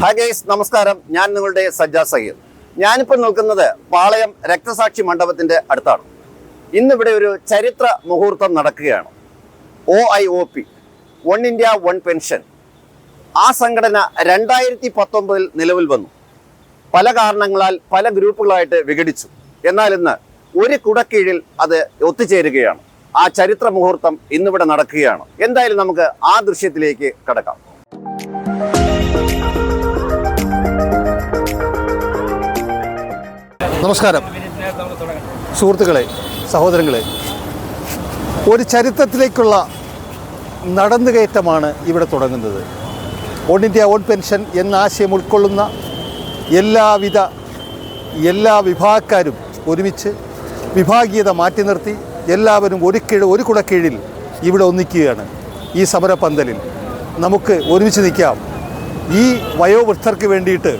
Hi guys നമസ്കാരം. ഞാൻ നിങ്ങളുടെ സജ്ജാ സഹീർ ഞാനിപ്പോൾ നിൽക്കുന്നത് പാളയം രക്തസാക്ഷി മണ്ഡപത്തിന്റെ അടുത്താണ്. ഇന്നിവിടെ ഒരു ചരിത്ര മുഹൂർത്തം നടക്കുകയാണ്. O I O P one India one pension ആ സംഘടന രണ്ടായിരത്തി പത്തൊമ്പതിൽ നിലവിൽ വന്നു. പല കാരണങ്ങളാൽ പല ഗ്രൂപ്പുകളായിട്ട് വിഘടിച്ചു. എന്നാൽ ഇന്ന് ഒരു കുടക്കീഴിൽ അത് ഒത്തുചേരുകയാണ്. ആ ചരിത്ര മുഹൂർത്തം ഇന്നിവിടെ നടക്കുകയാണ്. എന്തായാലും നമുക്ക് ആ ദൃശ്യത്തിലേക്ക് കടക്കാം. നമസ്കാരം. സുഹൃത്തുക്കളെ സഹോദരങ്ങളെ ഒരു ചരിത്രത്തിലേക്കുള്ള നടന്നുകയറ്റമാണ് ഇവിടെ തുടങ്ങുന്നത്. ഓൺ ഇന്ത്യ ഓൺ പെൻഷൻ എന്ന ആശയം ഉൾക്കൊള്ളുന്ന എല്ലാവിധ എല്ലാ വിഭാഗക്കാരും ഒരുമിച്ച് വിഭാഗീയത മാറ്റി നിർത്തി എല്ലാവരും ഒരു കീഴ് ഒരു കുടക്കീഴിൽ ഇവിടെ ഒന്നിക്കുകയാണ് ഈ സമരപന്തലിൽ. നമുക്ക് ഒരുമിച്ച് നിൽക്കാം. ഈ വയോവൃദ്ധർക്ക് വേണ്ടിയിട്ട്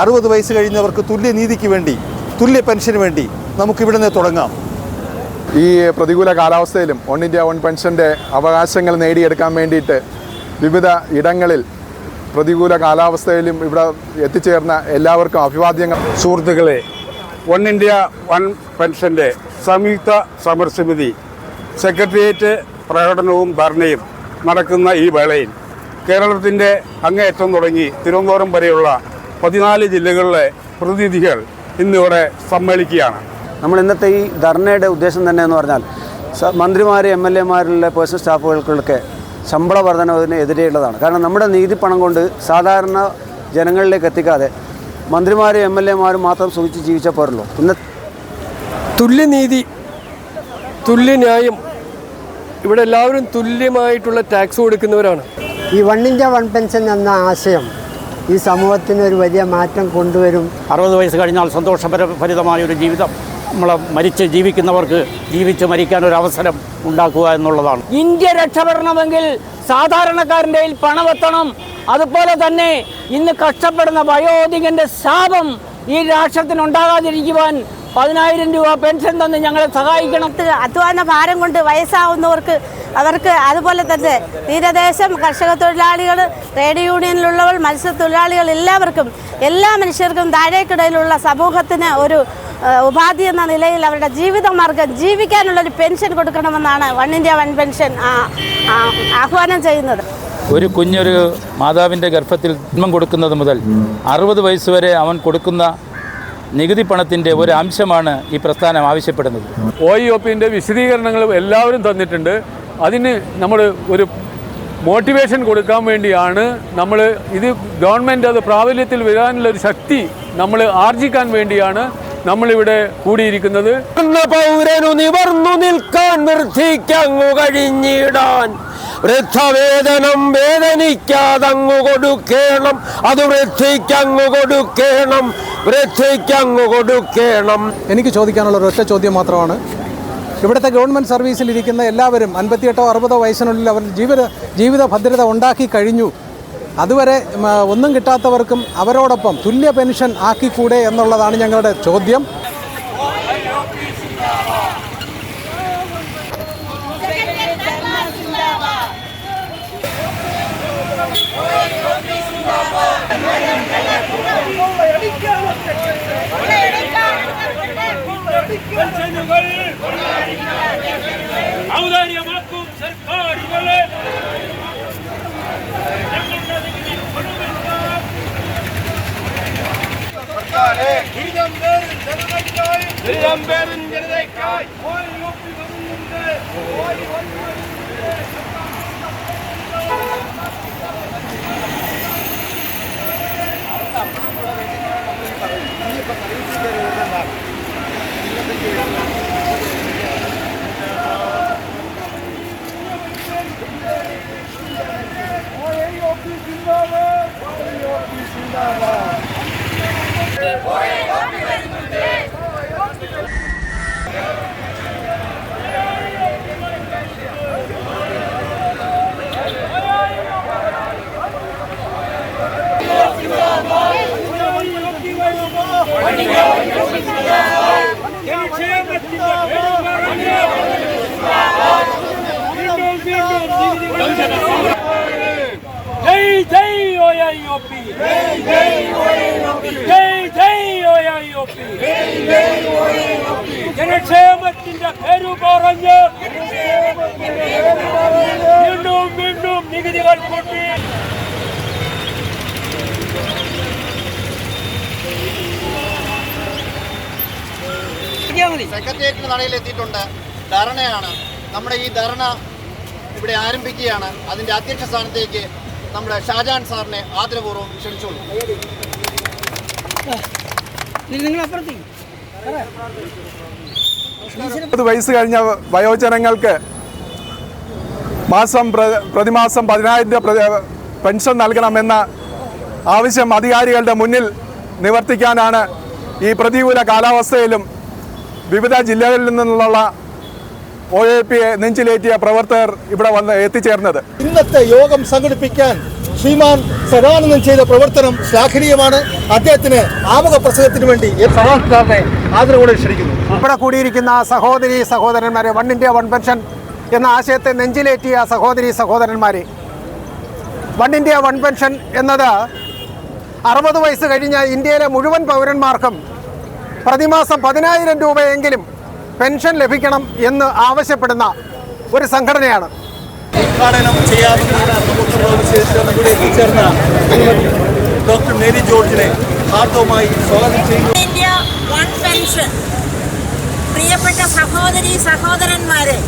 അറുപത് വയസ്സ് കഴിഞ്ഞവർക്ക് തുല്യനീതിക്ക് വേണ്ടി തുല്യ പെൻഷന് വേണ്ടി നമുക്ക് ഇവിടെ നിന്ന് തുടങ്ങാം. ഈ പ്രതികൂല കാലാവസ്ഥയിലും വൺ ഇന്ത്യ വൺ പെൻഷന്റെ അവകാശങ്ങൾ നേടിയെടുക്കാൻ വേണ്ടിയിട്ട് വിവിധ ഇടങ്ങളിൽ പ്രതികൂല കാലാവസ്ഥയിലും ഇവിടെ എത്തിച്ചേർന്ന എല്ലാവർക്കും അഭിവാദ്യങ്ങൾ. സുഹൃത്തുക്കളെ വൺ ഇന്ത്യ വൺ പെൻഷന്റെ സംയുക്ത സമരസമിതി സെക്രട്ടേറിയറ്റ് പ്രകടനവും ധർണയും നടക്കുന്ന ഈ വേളയിൽ കേരളത്തിന്റെ അങ്ങേയറ്റം തുടങ്ങി തിരുവനന്തപുരം വരെയുള്ള പതിനാല് ജില്ലകളിലെ പ്രതിനിധികൾ ഇന്നിവിടെ സമ്മേളിക്കുകയാണ്. നമ്മൾ ഇന്നത്തെ ഈ ധർണയുടെ ഉദ്ദേശം തന്നെ എന്ന് പറഞ്ഞാൽ മന്ത്രിമാർ എം എൽ എമാരിലെ പേഴ്സണൽ സ്റ്റാഫുകൾക്കൊക്കെ ശമ്പള വർധനവിന് എതിരെയുള്ളതാണ്. കാരണം നമ്മുടെ നീതി പണം കൊണ്ട് സാധാരണ ജനങ്ങളിലേക്ക് എത്തിക്കാതെ മന്ത്രിമാരും എം എൽ എമാരും മാത്രം സുഖിച്ച് ജീവിച്ചാൽ പോരല്ലോ. ഇന്ന് തുല്യനീതി തുല്യന്യായം ഇവിടെ എല്ലാവരും തുല്യമായിട്ടുള്ള ടാക്സ് കൊടുക്കുന്നവരാണ്. ഈ വൺ ഇന്ത്യ വൺ പെൻഷൻ എന്ന ആശയം ഈ സമൂഹത്തിന് ഒരു വലിയ മാറ്റം കൊണ്ടുവരും. അറുപത് വയസ്സ് കഴിഞ്ഞാൽ സന്തോഷപരഫലിതമായ ഒരു ജീവിതം. നമ്മളെ മരിച്ച് ജീവിക്കുന്നവർക്ക് ജീവിച്ച് മരിക്കാൻ ഒരു അവസരം ഉണ്ടാക്കുക എന്നുള്ളതാണ്. ഇന്ത്യ രക്ഷപ്പെടണമെങ്കിൽ സാധാരണക്കാരന്റെ കയ്യിൽ പണമെത്തണം. അതുപോലെ തന്നെ ഇന്ന് കഷ്ടപ്പെടുന്ന വയോധികന്റെ ശാപം ഈ രാഷ്ട്രത്തിന് ഉണ്ടാകാതിരിക്കുവാൻ പതിനായിരം രൂപ പെൻഷൻ തന്ന് ഞങ്ങളെ സഹായിക്കണം. അധ്വാന ഭാരം കൊണ്ട് വയസ്സാവുന്നവർക്ക് അവർക്ക് അതുപോലെ തന്നെ തീരദേശം കർഷക തൊഴിലാളികൾ ട്രേഡ് യൂണിയനിലുള്ളവർ മത്സ്യത്തൊഴിലാളികൾ എല്ലാവർക്കും എല്ലാ മനുഷ്യർക്കും താഴേക്കിടയിലുള്ള സമൂഹത്തിന് ഒരു ഉപാധി എന്ന നിലയിൽ അവരുടെ ജീവിതമാർഗം ജീവിക്കാനുള്ള ഒരു പെൻഷൻ കൊടുക്കണമെന്നാണ് വൺ ഇന്ത്യ വൺ പെൻഷൻ ആഹ്വാനം ചെയ്യുന്നത്. ഒരു കുഞ്ഞൊരു മാതാവിന്റെ ഗർഭത്തിൽ ജന്മം കൊടുക്കുന്നത് മുതൽ അറുപത് വയസ്സ് വരെ അവൻ കൊടുക്കുന്ന നികുതി പണത്തിന്റെ ഒരു അംശമാണ് ഈ പ്രസ്ഥാനം ആവശ്യപ്പെടുന്നത്. ഒ ഇ ഒ പിന്റെ വിശദീകരണങ്ങൾ എല്ലാവരും തന്നിട്ടുണ്ട്. അതിന് നമ്മൾ ഒരു മോട്ടിവേഷൻ കൊടുക്കാൻ വേണ്ടിയാണ് നമ്മൾ ഇത് ഗവൺമെന്റ് അത് പ്രാബല്യത്തിൽ വരാനുള്ള ഒരു ശക്തി നമ്മൾ ആർജിക്കാൻ വേണ്ടിയാണ് നമ്മളിവിടെ കൂടിയിരിക്കുന്നത്. പൗരനു നിവർന്നു നിൽക്കാൻ വൃദ്ധിക്കങ്ങു കഴിഞ്ഞിടാൻ. വൃദ്ധവേദനം വേദനിക്കാതങ്ങു കൊടുക്കേണം. അത് വൃദ്ധിക്കങ്ങു കൊടുക്കേണം. വൃദ്ധിക്കങ്ങു കൊടുക്കേണം. എനിക്ക് ചോദിക്കാനുള്ള ഒരൊറ്റ ചോദ്യം മാത്രമാണ്. ഇവിടുത്തെ ഗവൺമെന്റ് സർവീസിൽ ഇരിക്കുന്ന എല്ലാവരും അൻപത്തിയെട്ടോ അറുപതോ വയസ്സിനുള്ളിൽ അവർ ജീവിത ജീവിത ഭദ്രത ഉണ്ടാക്കി കഴിഞ്ഞു. അതുവരെ ഒന്നും കിട്ടാത്തവർക്കും അവരോടൊപ്പം തുല്യ പെൻഷൻ ആക്കിക്കൂടെ എന്നുള്ളതാണ് ഞങ്ങളുടെ ചോദ്യം. ಔದಾರ್ಯಮಾಕುಂ ಸರ್ಕಾರಿಗಳೇ இளம் பேரும் ஜனதைக்காய் ജയ് ഒ OIOP. ജയ് ജയ് OIOP. ജനക്ഷേമത്തിന്റെ പേരു പറഞ്ഞ് വീണ്ടും വീണ്ടും നികുതികൾ കൂട്ടി സെക്രട്ടേറിയറ്റിന് നടയിൽ എത്തിയിട്ടുണ്ട് ധർണയാണ് നമ്മുടെ ഈ ധർണ ഇവിടെ ആരംഭിക്കുകയാണ്. അതിന്റെ അധ്യക്ഷ സ്ഥാനത്തേക്ക് നമ്മുടെ ഷാജാൻ സാറിനെ ആദരപൂർവം ക്ഷണിച്ചോളൂ മുപ്പത് വയസ്സ് കഴിഞ്ഞ വയോജനങ്ങൾക്ക് മാസം പ്ര- പ്രതിമാസം പതിനായിരം രൂപ പെൻഷൻ നൽകണമെന്ന ആവശ്യം അധികാരികളുടെ മുന്നിൽ നിവർത്തിക്കാനാണ് ഈ പ്രതികൂല കാലാവസ്ഥയിലും വിവിധ ജില്ലകളിൽ നിന്നുള്ള ഒ എ പി നെഞ്ചിലേറ്റിയ പ്രവർത്തകർ ഇവിടെ വന്ന് എത്തിച്ചേർന്നത്. ഇന്നത്തെ യോഗം സംഘടിപ്പിക്കാൻ ശ്രീമാൻ സദാനന്ദൻ ചെയ്ത പ്രവർത്തനം ശ്ലാഘനീയമാണ്. അദ്ദേഹത്തിന് ആമുഖ പ്രസംഗത്തിന് വേണ്ടി ആദരവോടെ ക്ഷണിക്കുന്നു. ഇവിടെ കൂടിയിരിക്കുന്ന സഹോദരി സഹോദരന്മാരെ വൺ ഇന്ത്യ വൺ പെൻഷൻ എന്ന ആശയത്തെ നെഞ്ചിലേറ്റിയ സഹോദരി സഹോദരന്മാരെ. വൺ ഇന്ത്യ വൺ പെൻഷൻ എന്നത് അറുപത് വയസ്സ് കഴിഞ്ഞ ഇന്ത്യയിലെ മുഴുവൻ പൗരന്മാർക്കും പ്രതിമാസം പതിനായിരം രൂപയെങ്കിലും പെൻഷൻ ലഭിക്കണം എന്ന് ആവശ്യപ്പെടുന്ന ഒരു സംഘടനയാണ്. ഉദ്ഘാടനം ഡോക്ടർ മേരി ജോർജിനെ ഹാർദവുമായി സ്വാഗതം ചെയ്യുന്നു. India one pension. പ്രിയപ്പെട്ട സഹോദരി സഹോദരന്മാരെ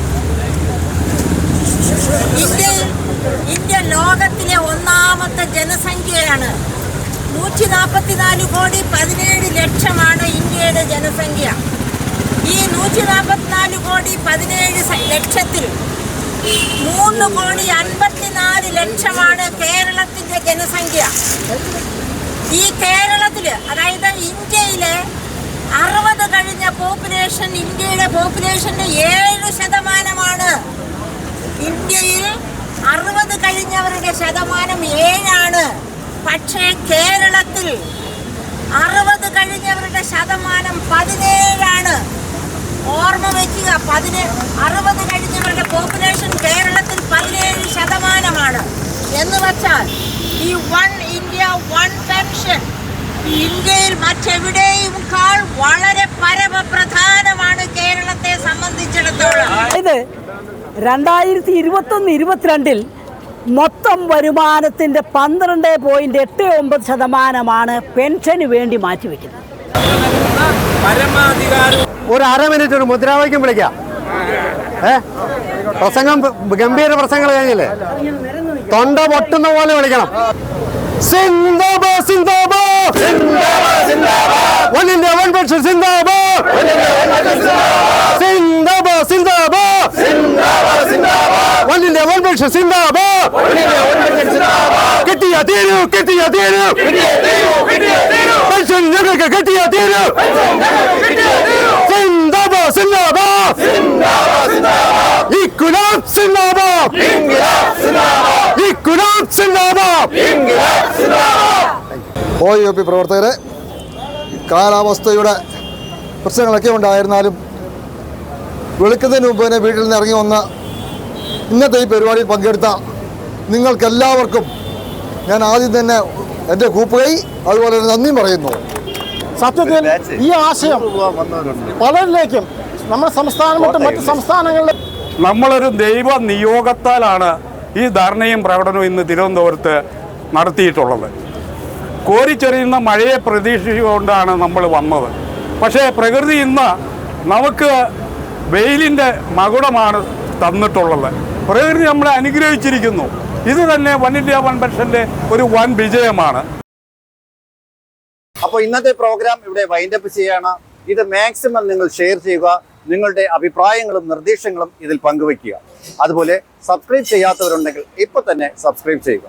ഇന്ത്യയിൽ ഇന്ത്യ ലോകത്തിലെ ഒന്നാമത്തെ ജനസംഖ്യയാണ്. നൂറ്റി നാൽപ്പത്തിനാല് കോടി പതിനേഴ് ലക്ഷമാണ് ഇന്ത്യയുടെ ജനസംഖ്യ. ഈ നൂറ്റി നാൽപ്പത്തിനാല് കോടി പതിനേഴ് ലക്ഷത്തിൽ മൂന്ന് കോടി അൻപത്തിനാല് ലക്ഷമാണ് കേരളത്തിന്റെ ജനസംഖ്യ. ഈ കേരളത്തിൽ അതായത് ഇന്ത്യയിലെ അറുപത് കഴിഞ്ഞ പോപ്പുലേഷൻ ഇന്ത്യയുടെ പോപ്പുലേഷന്റെ ഏഴ് ശതമാനമാണ്. ഇന്ത്യയിൽ അറുപത് കഴിഞ്ഞവരുടെ ശതമാനം ഏഴാണ്. പക്ഷേ കേരളത്തിൽ അറുപത് കഴിഞ്ഞവരുടെ ശതമാനം പതിനേഴാണ്. ഓർമ്മ വയ്ക്കുക. പതിനേ അറുപത് കഴിഞ്ഞവരുടെ പോപ്പുലേഷൻ കേരളത്തിൽ പതിനേഴ് ശതമാനമാണ്. എന്ന് വച്ചാൽ ഈ വൺ ഇന്ത്യ വൺ പെൻഷൻ ഇന്ത്യയിൽ മറ്റെവിടെയും കാൾ വളരെ പരമപ്രധാനമാണ് കേരളത്തെ സംബന്ധിച്ചിടത്തോളം. ഇത് രണ്ടായിരത്തി ഇരുപത്തൊന്ന് ഇരുപത്തിരണ്ടിൽ മൊത്തം വരുമാനത്തിന്റെ പന്ത്രണ്ട് പോയിന്റ് എട്ട് ഒമ്പത് ശതമാനമാണ് പെൻഷന് വേണ്ടി മാറ്റിവെക്കുന്നത്. ഒരു അര മിനിറ്റ് ഒരു മുദ്രാവാക്യം വിളിക്കാം. ഏ? പ്രസംഗം ഗംഭീര പ്രസംഗങ്ങൾ കഴിഞ്ഞില്ലേ? തൊണ്ട പൊട്ടുന്ന പോലെ വിളിക്കണം. കിട്ടിയ തീരു കിട്ടിയ തീരു. പെൻഷൻ ഞങ്ങൾക്ക് കിട്ടിയ തീരൂ. ഒ യു പി പ്രവർത്തകരെ കാലാവസ്ഥയുടെ പ്രശ്നങ്ങളൊക്കെ ഉണ്ടായിരുന്നാലും വെളുക്കുന്നതിന് മുമ്പ് തന്നെ വീട്ടിൽ നിന്ന് ഇറങ്ങി വന്ന ഇന്നത്തെ ഈ പരിപാടിയിൽ പങ്കെടുത്ത നിങ്ങൾക്കെല്ലാവർക്കും ഞാൻ ആദ്യം തന്നെ എന്റെ കൂപ്പുകൈ അതുപോലെ തന്നെ നന്ദിയും പറയുന്നു. സത്യത്തിൽ ഈ ആശയം പലരിലേക്കും നമ്മുടെ സംസ്ഥാനം വിട്ട് മറ്റ് സംസ്ഥാനങ്ങളിലെ നമ്മളൊരു ദൈവ നിയോഗത്താലാണ് ഈ ധർണയും പ്രകടനവും ഇന്ന് തിരുവനന്തപുരത്ത് നടത്തിയിട്ടുള്ളത്. കോരിച്ചെറിയുന്ന മഴയെ പ്രതീക്ഷിച്ചുകൊണ്ടാണ് നമ്മൾ വന്നത്. പക്ഷേ പ്രകൃതി ഇന്ന് നമുക്ക് വെയിലിന്റെ മകുടമാണ് തന്നിട്ടുള്ളത്. പ്രകൃതി നമ്മളെ അനുഗ്രഹിച്ചിരിക്കുന്നു. ഇത് തന്നെ വൺ ഇന്ത്യ വൺ പെൻഷന്റെ ഒരു വൻ വിജയമാണ്. അപ്പോൾ ഇന്നത്തെ പ്രോഗ്രാം ഇവിടെ വൈൻഡപ്പ് ചെയ്യാണ് ഇത് മാക്സിമം നിങ്ങൾ ഷെയർ ചെയ്യുക. നിങ്ങളുടെ അഭിപ്രായങ്ങളും നിർദ്ദേശങ്ങളും ഇതിൽ പങ്കുവയ്ക്കുക. അതുപോലെ സബ്സ്ക്രൈബ് ചെയ്യാത്തവരുണ്ടെങ്കിൽ ഇപ്പോൾ തന്നെ സബ്സ്ക്രൈബ് ചെയ്യുക.